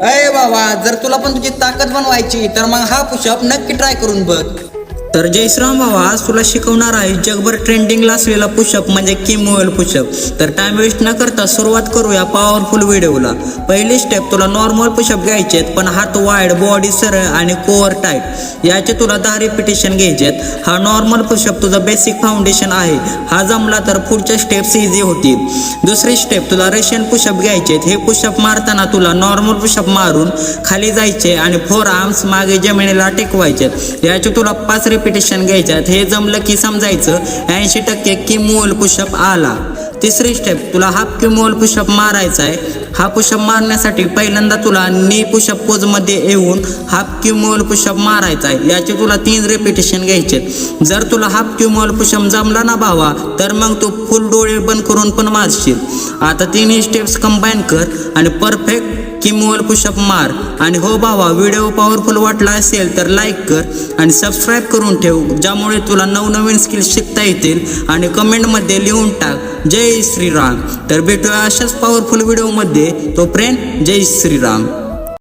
अरे बाबा जर तुला पण तुझी ताकद बनवायची तर मग हा पुशअप नक्की ट्राय करून बघ. तर जयश्राम भावा आज तुला शिकवणार आहे जगभर ट्रेंडिंगला असलेला पुशअप म्हणजे किमोएल पुशअप. तर टाइम वेस्ट न करता सुरुवात करूया पॉवरफुल व्हिडिओला पहिली स्टेप तुला नॉर्मल पुशअप घ्यायचे आहेत पण हात वाईड बॉडी सरळ आणि कोअर टाईट याचे तुला दहा रिपिटेशन घ्यायचे आहेत. हा नॉर्मल पुशअप तुझं बेसिक फाउंडेशन आहे. हा जमला तर पुढच्या स्टेप्स इझी होतील. दुसरी स्टेप तुला रशियन पुशअप घ्यायचे आहेत. हे पुशअप मारताना तुला नॉर्मल पुशअप मारून खाली जायचे आणि फोर आर्म्स मागे जमिनीला टेकवायचे याचे तुला पाच रिपिटेशन घ्यायच्यात. हे जमलं की समजायचं. ऐंशी टक्के किमोल पुशअप आला. तिसरी स्टेप तुला हाफ किमोल पुशअप मारायचा आहे. हा पुशअप मारण्यासाठी पहिल्यांदा तुला नी पुशअप पोजमध्ये येऊन हाफ किमोल पुशअप मारायचा आहे. याचे तुला तीन रिपिटेशन घ्यायचे जर तुला हाफ किमोल पुशअप जमला ना भावा तर मग तू फुल डोळे बंद करून पण मारशील. आता तिन्ही स्टेप्स कंबाईन कर आणि परफेक्ट किमोल पुशअप मार. आणि हो भावा व्हिडिओ पॉवरफुल वाटला असेल तर लाईक कर आणि सबस्क्राईब करून ठेव ज्यामुळे तुला नवनवीन स्किल्स शिकता येतील आणि कमेंटमध्ये लिहून टाक जय श्रीराम. तर भेटूया अशाच पॉवरफुल व्हिडिओमध्ये तोपर्यंत जय श्रीराम.